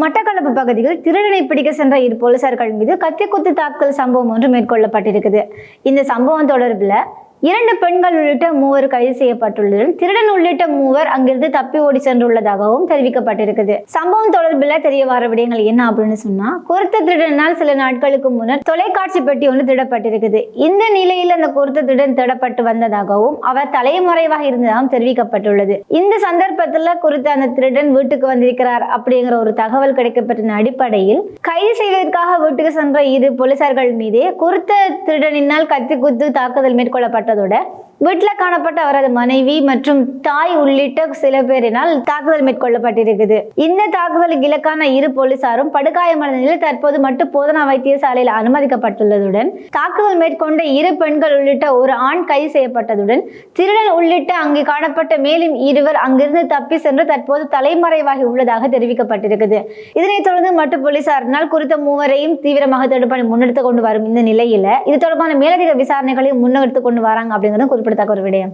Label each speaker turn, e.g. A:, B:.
A: மட்டக்களப்பு பகுதியில் திருடனை பிடிக்க சென்ற இரு போலீசார்கள் மீது கத்திக்குத்து தாக்குதல் சம்பவம் ஒன்று மேற்கொள்ளப்பட்டிருக்குது. இந்த சம்பவம் தொடர்பில் இரண்டு பெண்கள் உள்ளிட்ட மூவர் கைது செய்யப்பட்டுள்ளதுடன் திருடன் உள்ளிட்ட மூவர் அங்கிருந்து தப்பி ஓடி சென்றுள்ளதாகவும் தெரிவிக்கப்பட்டிருக்குது. சம்பவம் தொடர்பில் தெரிய வர விடயங்கள் என்ன அப்படின்னு சொன்னா குறித்த திருடனால் சில நாட்களுக்கு முன்னர் தொலைக்காட்சி பெட்டி ஒன்று திருடப்பட்டிருக்குது இந்த நிலையில் அந்த குறித்த திருடன் திருடப்பட்டு வந்ததாகவும் அவர் தலைமறைவாக இருந்ததாகவும் தெரிவிக்கப்பட்டுள்ளது. இந்த சந்தர்ப்பத்தில் குறித்த அந்த திருடன் வீட்டுக்கு வந்திருக்கிறார் அப்படிங்கிற ஒரு தகவல் கிடைக்கப்பட்ட அடிப்படையில் கைது செய்வதற்காக வீட்டுக்கு சென்ற இரு போலீசார்கள் மீதே குறித்த திருடனினால் கத்தி குத்து தாக்குதல் மேற்கொள்ளப்பட்டதோட வீட்டில் காணப்பட்ட அவரது மனைவி மற்றும் தாய் உள்ளிட்ட சில பேரினால் தாக்குதல் மேற்கொள்ளப்பட்டிருக்குது. இந்த தாக்குதலுக்கு இலக்கான இரு போலீசாரும் படுகாயமடைந்த நிலையில் தற்போது மட்டும் போதனா வைத்தியசாலையில் அனுமதிக்கப்பட்டுள்ளதுடன் தாக்குதல் மேற்கொண்ட இரு பெண்கள் உள்ளிட்ட ஒரு ஆண் கைது செய்யப்பட்டதுடன் திருடன் உள்ளிட்ட அங்கே காணப்பட்ட மேலும் இருவர் அங்கிருந்து தப்பி சென்று தற்போது தலைமறைவாகி உள்ளதாக தெரிவிக்கப்பட்டிருக்குது. இதனைத் தொடர்ந்து மட்டு போலீசாரினால் குறித்த மூவரையும் தீவிரமாக தடுப்பணி முன்னெடுத்து கொண்டு வரும் இந்த நிலையில இது தொடர்பான மேலதிக விசாரணைகளையும் முன்னெடுத்து கொண்டு வராங்க அப்படிங்கிறது ഉപയോഗപ്പെടുത്താക്ക ഒരു വിടയം.